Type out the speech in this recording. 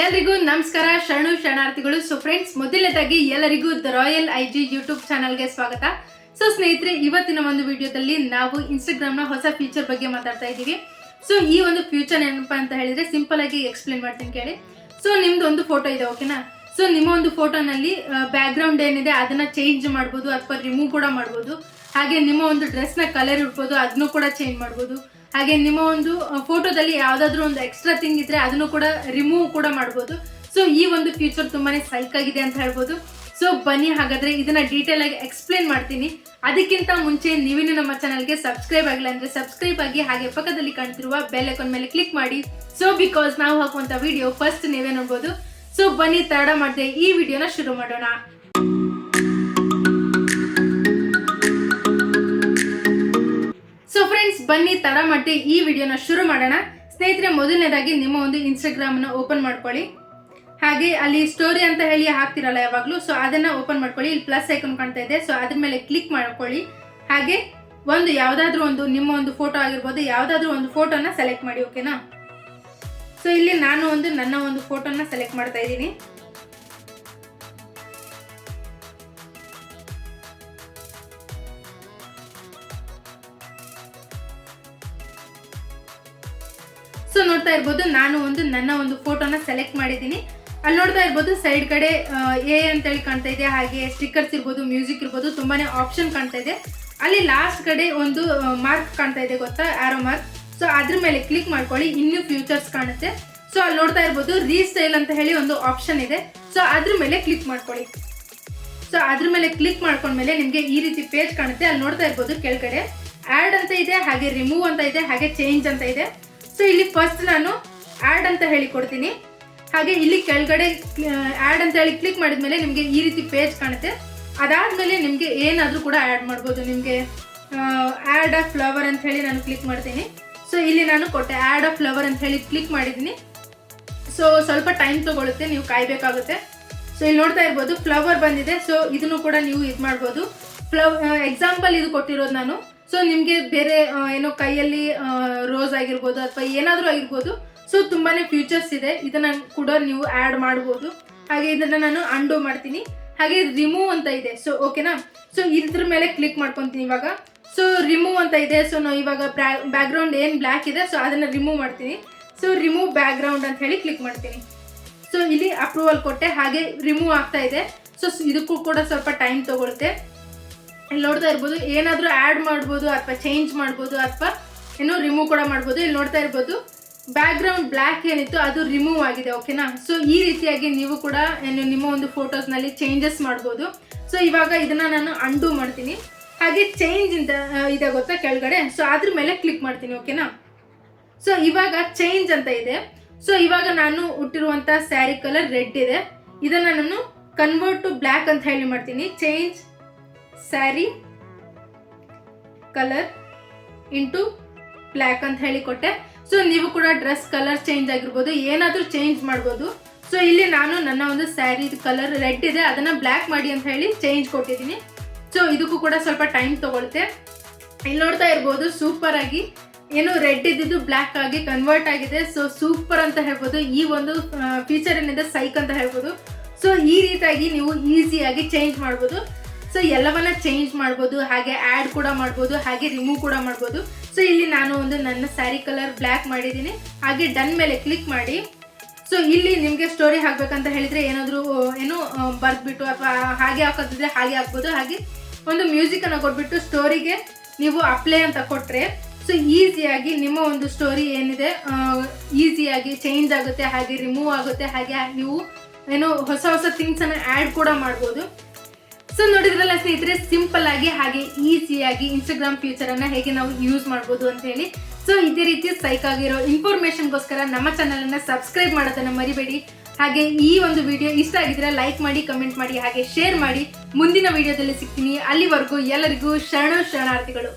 ಎಲ್ರಿಗೂ ನಮಸ್ಕಾರ. ಶರಣು ಶರಣಾರ್ಥಿಗಳು. ಸೊ ಫ್ರೆಂಡ್ಸ್ ಮೊದಲನೇದಾಗಿ ಎಲ್ಲರಿಗೂ the royal I G YouTube ಚಾನಲ್ಗೆ ಸ್ವಾಗತ. ಸೊ ಸ್ನೇಹಿತರೆ, ಇವತ್ತಿನ ಒಂದು ವಿಡಿಯೋದಲ್ಲಿ ನಾವು ಇನ್ಸ್ಟಾಗ್ರಾಮ್ನ ಹೊಸ ಫೀಚರ್ ಬಗ್ಗೆ ಮಾತಾಡ್ತಾ ಇದ್ದೀವಿ. ಸೊ ಈ ಒಂದು ಫ್ಯೂಚರ್ ಏನಪ್ಪಾ ಅಂತ ಹೇಳಿದ್ರೆ ಸಿಂಪಲ್ ಆಗಿ ಎಕ್ಸ್ಪ್ಲೇನ್ ಮಾಡ್ತೀನಿ ಕೇಳಿ. ಸೊ ನಿಮ್ದು ಒಂದು ಫೋಟೋ ಇದೆ ಓಕೆನಾ ಸೊ ನಿಮ್ಮ ಒಂದು ಫೋಟೋನಲ್ಲಿ ಬ್ಯಾಕ್ ಗ್ರೌಂಡ್ ಏನಿದೆ ಅದನ್ನ ಚೇಂಜ್ ಮಾಡ್ಬೋದು ಅಥವಾ ರಿಮೂವ್ ಕೂಡ ಮಾಡ್ಬೋದು. ಹಾಗೆ ನಿಮ್ಮ ಒಂದು ಡ್ರೆಸ್ನ ಕಲರ್ ಇರ್ಬೋದು, ಅದನ್ನು ಕೂಡ ಚೇಂಜ್ ಮಾಡ್ಬೋದು. ಹಾಗೆ ನಿಮ್ಮ ಒಂದು ಫೋಟೋದಲ್ಲಿ ಯಾವುದಾದ್ರೂ ಒಂದು ಎಕ್ಸ್ಟ್ರಾ ಥಿಂಗ್ ಇದ್ರೆ ಅದನ್ನು ಕೂಡ ರಿಮೂವ್ ಕೂಡ ಮಾಡ್ಬೋದು. ಸೊ ಈ ಒಂದು ಫ್ಯೂಚರ್ ತುಂಬಾನೇ ಸೈಕ್ ಆಗಿದೆ ಅಂತ ಹೇಳ್ಬೋದು. ಸೊ ಬನ್ನಿ ಹಾಗಾದ್ರೆ ಇದನ್ನ ಡೀಟೇಲ್ ಆಗಿ ಎಕ್ಸ್ಪ್ಲೇನ್ ಮಾಡ್ತೀನಿ. ಅದಕ್ಕಿಂತ ಮುಂಚೆ ನೀವೇನು ನಮ್ಮ ಚಾನಲ್ಗೆ ಸಬ್ಸ್ಕ್ರೈಬ್ ಆಗಿಲ್ಲ ಅಂದ್ರೆ ಸಬ್ಸ್ಕ್ರೈಬ್ ಆಗಿ ಹಾಗೆ ಪಕ್ಕದಲ್ಲಿ ಕಾಣ್ತಿರುವ ಬೆಲ್ ಐಕಾನ್ ಮೇಲೆ ಕ್ಲಿಕ್ ಮಾಡಿ. ಸೊ ಬಿಕಾಸ್ ನಾವು ಹಾಕುವಂತ ವಿಡಿಯೋ ಫಸ್ಟ್ ನೀವೇ ನೋಡ್ಬೋದು. ಸೊ ಬನ್ನಿ, ತಡ ಮಾಡದೆ ಈ ವಿಡಿಯೋನ ಶುರು ಮಾಡೋಣ. ಬನ್ನಿ ತಡ ಮಾಡಿ ಈ ವಿಡಿಯೋನ ಶುರು ಮಾಡೋಣ. ಸ್ನೇಹಿತರೆ, ಮೊದಲನೇದಾಗಿ ನಿಮ್ಮ ಒಂದು ಇನ್ಸ್ಟಾಗ್ರಾಮ್ ಅನ್ನು ಓಪನ್ ಮಾಡ್ಕೊಳ್ಳಿ. ಹಾಗೆ ಅಲ್ಲಿ ಸ್ಟೋರಿ ಅಂತ ಹೇಳಿ ಹಾಕ್ತಿರಲ್ಲ ಯಾವಾಗಲೂ ಸೊ ಅದನ್ನ ಓಪನ್ ಮಾಡ್ಕೊಳ್ಳಿ. ಇಲ್ಲಿ ಪ್ಲಸ್ ಐಕನ್ ಕಾಣ್ತಾ ಇದೆ ಸೊ ಅದ್ರ ಮೇಲೆ ಕ್ಲಿಕ್ ಮಾಡ್ಕೊಳ್ಳಿ. ಹಾಗೆ ಒಂದು ಯಾವ್ದಾದ್ರು ಒಂದು ನಿಮ್ಮ ಒಂದು ಫೋಟೋ ಆಗಿರ್ಬೋದು, ಯಾವ್ದಾದ್ರು ಒಂದು ಫೋಟೋನ ಸೆಲೆಕ್ಟ್ ಮಾಡಿ ಓಕೆನಾ ಸೊ ಇಲ್ಲಿ ನಾನು ಒಂದು ನನ್ನ ಒಂದು ಫೋಟೋನ ಸೆಲೆಕ್ಟ್ ಮಾಡ್ತಾ ಇದ್ದೀನಿ. ಸೊ ನೋಡ್ತಾ ಇರ್ಬೋದು, ನಾನು ಒಂದು ನನ್ನ ಒಂದು ಫೋಟೋನ ಸೆಲೆಕ್ಟ್ ಮಾಡಿದ್ದೀನಿ. ಅಲ್ಲಿ ನೋಡ್ತಾ ಇರ್ಬೋದು, ಸೈಡ್ ಕಡೆ ಎ ಅಂತೇಳಿ ಕಾಣ್ತಾ ಇದೆ, ಹಾಗೆ ಸ್ಟಿಕ್ಕರ್ಸ್ ಇರ್ಬೋದು, ಮ್ಯೂಸಿಕ್ ಇರ್ಬೋದು, ತುಂಬಾನೇ ಆಪ್ಷನ್ ಕಾಣ್ತಾ ಇದೆ. ಅಲ್ಲಿ ಲಾಸ್ಟ್ ಕಡೆ ಒಂದು ಮಾರ್ಕ್ ಕಾಣ್ತಾ ಇದೆ ಗೊತ್ತಾ ಆರೋ ಮಾರ್ಕ್ ಸೊ ಅದ್ರ ಮೇಲೆ ಕ್ಲಿಕ್ ಮಾಡ್ಕೊಳ್ಳಿ, ಇನ್ನೂ ಫ್ಯೂಚರ್ಸ್ ಕಾಣುತ್ತೆ. ಸೊ ಅಲ್ಲಿ ನೋಡ್ತಾ ಇರ್ಬೋದು ರೀಸ್ಟೈಲ್ ಅಂತ ಹೇಳಿ ಒಂದು ಆಪ್ಷನ್ ಇದೆ. ಸೊ ಅದ್ರ ಮೇಲೆ ಕ್ಲಿಕ್ ಮಾಡ್ಕೊಳ್ಳಿ. ಸೊ ಅದ್ರ ಮೇಲೆ ಕ್ಲಿಕ್ ಮಾಡ್ಕೊಂಡ್ಮೇಲೆ ನಿಮಗೆ ಈ ರೀತಿ ಪೇಜ್ ಕಾಣುತ್ತೆ. ಅಲ್ಲಿ ನೋಡ್ತಾ ಇರ್ಬೋದು, ಕೆಳಗಡೆ ಆ್ಯಡ್ ಅಂತ ಇದೆ, ಹಾಗೆ ರಿಮೂವ್ ಅಂತ ಇದೆ, ಹಾಗೆ ಚೇಂಜ್ ಅಂತ ಇದೆ. ಸೊ ಇಲ್ಲಿ ಫಸ್ಟ್ ನಾನು ಆ್ಯಡ್ ಅಂತ ಹೇಳಿ ಕೊಡ್ತೀನಿ. ಹಾಗೆ ಇಲ್ಲಿ ಕೆಳಗಡೆ ಆ್ಯಡ್ ಅಂತ ಹೇಳಿ ಕ್ಲಿಕ್ ಮಾಡಿದ್ಮೇಲೆ ನಿಮಗೆ ಈ ರೀತಿ ಪೇಜ್ ಕಾಣುತ್ತೆ. ಅದಾದಮೇಲೆ ನಿಮಗೆ ಏನಾದರೂ ಕೂಡ ಆ್ಯಡ್ ಮಾಡ್ಬೋದು. ನಿಮಗೆ ಆ್ಯಡ್ ಅ ಫ್ಲವರ್ ಅಂತ ಹೇಳಿ ನಾನು ಕ್ಲಿಕ್ ಮಾಡ್ತೀನಿ. ಸೊ ಇಲ್ಲಿ ನಾನು ಕೊಟ್ಟೆ ಆ್ಯಡ್ ಅ ಫ್ಲವರ್ ಅಂತ ಹೇಳಿ ಕ್ಲಿಕ್ ಮಾಡಿದ್ದೀನಿ. ಸೊ ಸ್ವಲ್ಪ ಟೈಮ್ ತೊಗೊಳುತ್ತೆ, ನೀವು ಕಾಯಬೇಕಾಗುತ್ತೆ. ಸೊ ಇಲ್ಲಿ ನೋಡ್ತಾ ಇರ್ಬೋದು ಫ್ಲವರ್ ಬಂದಿದೆ. ಸೊ ಇದನ್ನು ಕೂಡ ನೀವು ಇದು ಮಾಡ್ಬೋದು ಫ್ಲವ್ ಎಕ್ಸಾಂಪಲ್ ಇದು ಕೊಟ್ಟಿರೋದು ನಾನು. ಸೊ ನಿಮಗೆ ಬೇರೆ ಏನೋ ಕೈಯಲ್ಲಿ ರೋಸ್ ಆಗಿರ್ಬೋದು ಅಥವಾ ಏನಾದರೂ ಆಗಿರ್ಬೋದು. ಸೊ ತುಂಬಾನೇ ಫ್ಯೂಚರ್ಸ್ ಇದೆ. ಇದನ್ನ ಕೂಡ ನೀವು ಆ್ಯಡ್ ಮಾಡ್ಬೋದು. ಹಾಗೆ ಇದನ್ನ ನಾನು ಅಂಡೋ ಮಾಡ್ತೀನಿ. ಹಾಗೆ ರಿಮೂವ್ ಅಂತ ಇದೆ. ಸೊ ಓಕೆನಾ ಸೊ ಇದ್ರ ಮೇಲೆ ಕ್ಲಿಕ್ ಮಾಡ್ಕೊತೀನಿ ಇವಾಗ. ಸೊ ರಿಮೂವ್ ಅಂತ ಇದೆ. ಸೊ ನಾವು ಇವಾಗ ಬ್ಯಾಕ್ಗ್ರೌಂಡ್ ಏನು ಬ್ಲ್ಯಾಕ್ ಇದೆ ಸೊ ಅದನ್ನ ರಿಮೂವ್ ಮಾಡ್ತೀನಿ. ಸೊ ರಿಮೂವ್ ಬ್ಯಾಕ್ಗ್ರೌಂಡ್ ಅಂತ ಹೇಳಿ ಕ್ಲಿಕ್ ಮಾಡ್ತೀನಿ. ಸೊ ಇಲ್ಲಿ ಅಪ್ರೂವಲ್ ಕೊಟ್ಟೆ. ಹಾಗೆ ರಿಮೂವ್ ಆಗ್ತಾ ಇದೆ. ಸೊ ಇದಕ್ಕೂ ಕೂಡ ಸ್ವಲ್ಪ ಟೈಮ್ ತಗೊಳುತ್ತೆ ನೋಡ್ತಾ ಇರ್ಬೋದು, ಏನಾದರೂ ಆ್ಯಡ್ ಮಾಡ್ಬೋದು ಅಥವಾ ಚೇಂಜ್ ಮಾಡ್ಬೋದು ಅಥವಾ ಏನೋ ರಿಮೂವ್ ಕೂಡ ಮಾಡ್ಬೋದು. ಇಲ್ಲಿ ನೋಡ್ತಾ ಇರ್ಬೋದು ಬ್ಯಾಕ್ಗ್ರೌಂಡ್ ಬ್ಲ್ಯಾಕ್ ಏನಿತ್ತು, ಅದು ರಿಮೂವ್ ಆಗಿದೆ ಓಕೆನಾ ಸೊ ಈ ರೀತಿಯಾಗಿ ನೀವು ಕೂಡ ಏನು ನಿಮ್ಮ ಒಂದು ಫೋಟೋಸ್ನಲ್ಲಿ ಚೇಂಜಸ್ ಮಾಡ್ಬೋದು. ಸೊ ಇವಾಗ ಇದನ್ನು ನಾನು ಅಂಡು ಮಾಡ್ತೀನಿ. ಹಾಗೆ ಚೇಂಜ್ ಅಂತ ಇದೆ ಗೊತ್ತಾ ಕೆಳಗಡೆ? ಸೊ ಅದ್ರ ಮೇಲೆ ಕ್ಲಿಕ್ ಮಾಡ್ತೀನಿ ಓಕೆನಾ ಸೊ ಇವಾಗ ಚೇಂಜ್ ಅಂತ ಇದೆ. ಸೊ ಇವಾಗ ನಾನು ಉಟ್ಟಿರುವಂಥ ಸ್ಯಾರಿ ಕಲರ್ ರೆಡ್ ಇದೆ. ಇದನ್ನ ನಾನು ಕನ್ವರ್ಟ್ ಟು ಬ್ಲ್ಯಾಕ್ ಅಂತ ಹೇಳಿ ಮಾಡ್ತೀನಿ. Change sari colour into black ಅಂತ ಹೇಳಿ ಕೊಟ್ಟೆ. ಸೊ ನೀವು ಕೂಡ ಡ್ರೆಸ್ ಕಲರ್ ಚೇಂಜ್ ಆಗಿರ್ಬೋದು, ಏನಾದರೂ ಚೇಂಜ್ ಮಾಡ್ಬೋದು. ಸೊ ಇಲ್ಲಿ ನಾನು ನನ್ನ ಒಂದು ಸ್ಯಾರಿ ಕಲರ್ ರೆಡ್ ಇದೆ, ಅದನ್ನ ಬ್ಲ್ಯಾಕ್ ಮಾಡಿ ಅಂತ ಹೇಳಿ ಚೇಂಜ್ ಕೊಟ್ಟಿದ್ದೀನಿ. ಸೊ ಇದಕ್ಕೂ ಕೂಡ ಸ್ವಲ್ಪ ಟೈಮ್ ತಗೊಳ್ತೆ. ಇಲ್ಲಿ ನೋಡ್ತಾ ಇರ್ಬೋದು ಸೂಪರ್ ಆಗಿ ಏನು ರೆಡ್ ಇದ್ದಿದ್ದು ಬ್ಲ್ಯಾಕ್ ಆಗಿ ಕನ್ವರ್ಟ್ ಆಗಿದೆ. ಸೊ ಸೂಪರ್ ಅಂತ ಹೇಳ್ಬೋದು. ಈ ಒಂದು ಫೀಚರ್ ಏನಿದೆ ಸೈಕ್ ಅಂತ ಹೇಳ್ಬೋದು. ಸೊ ಈ ರೀತಿಯಾಗಿ ನೀವು ಈಸಿಯಾಗಿ ಚೇಂಜ್ ಮಾಡ್ಬೋದು. ಸೊ ಎಲ್ಲವನ್ನ ಚೇಂಜ್ ಮಾಡ್ಬೋದು, ಹಾಗೆ ಆ್ಯಡ್ ಕೂಡ ಮಾಡ್ಬೋದು, ಹಾಗೆ ರಿಮೂವ್ ಕೂಡ ಮಾಡ್ಬೋದು. ಸೊ ಇಲ್ಲಿ ನಾನು ಒಂದು ನನ್ನ ಸ್ಯಾರಿ ಕಲರ್ ಬ್ಲ್ಯಾಕ್ ಮಾಡಿದ್ದೀನಿ. ಹಾಗೆ ಡನ್ ಮೇಲೆ ಕ್ಲಿಕ್ ಮಾಡಿ. ಸೊ ಇಲ್ಲಿ ನಿಮಗೆ ಸ್ಟೋರಿ ಹಾಕ್ಬೇಕಂತ ಹೇಳಿದ್ರೆ ಏನಾದರೂ ಏನು ಬರೆದ್ಬಿಟ್ಟು ಅಥವಾ ಹಾಗೆ ಹಾಕೋದಿದ್ರೆ ಹಾಗೆ ಹಾಕ್ಬೋದು. ಹಾಗೆ ಒಂದು ಮ್ಯೂಸಿಕನ್ನು ಕೊಟ್ಬಿಟ್ಟು ಸ್ಟೋರಿಗೆ ನೀವು ಅಪ್ಲೈ ಅಂತ ಕೊಟ್ಟರೆ ಸೊ ಈಸಿಯಾಗಿ ನಿಮ್ಮ ಒಂದು ಸ್ಟೋರಿ ಏನಿದೆ ಈಸಿಯಾಗಿ ಚೇಂಜ್ ಆಗುತ್ತೆ, ಹಾಗೆ ರಿಮೂವ್ ಆಗುತ್ತೆ, ಹಾಗೆ ನೀವು ಏನು ಹೊಸ ಹೊಸ ಥಿಂಗ್ಸನ್ನು ಆ್ಯಡ್ ಕೂಡ ಮಾಡ್ಬೋದು. ಸೊ ನೋಡಿದ್ರಲ್ಲ ಸ್ನೇಹಿತರೆ ಸಿಂಪಲ್ ಆಗಿ ಹಾಗೆ ಈಸಿಯಾಗಿ ಇನ್ಸ್ಟಾಗ್ರಾಮ್ ಫ್ಯೂಚರ್ ಅನ್ನ ಹೇಗೆ ನಾವು ಯೂಸ್ ಮಾಡ್ಬೋದು ಅಂತ ಹೇಳಿ. ಸೊ ಇದೇ ರೀತಿ ಸೈಕ್ ಆಗಿರೋ ಇನ್ಫಾರ್ಮೇಶನ್ಗೋಸ್ಕರ ನಮ್ಮ ಚಾನಲ್ ಅನ್ನ ಸಬ್ಸ್ಕ್ರೈಬ್ ಮಾಡೋದನ್ನ ಮರಿಬೇಡಿ. ಹಾಗೆ ಈ ಒಂದು ವಿಡಿಯೋ ಇಷ್ಟ ಆಗಿದ್ರೆ ಲೈಕ್ ಮಾಡಿ ಕಮೆಂಟ್ ಮಾಡಿ, ಹಾಗೆ ಶೇರ್ ಮಾಡಿ. ಮುಂದಿನ ವಿಡಿಯೋದಲ್ಲಿ ಸಿಗ್ತೀನಿ. ಅಲ್ಲಿವರೆಗೂ ಎಲ್ಲರಿಗೂ ಶರಣ ಶರಣಾರ್ಥಿಗಳು.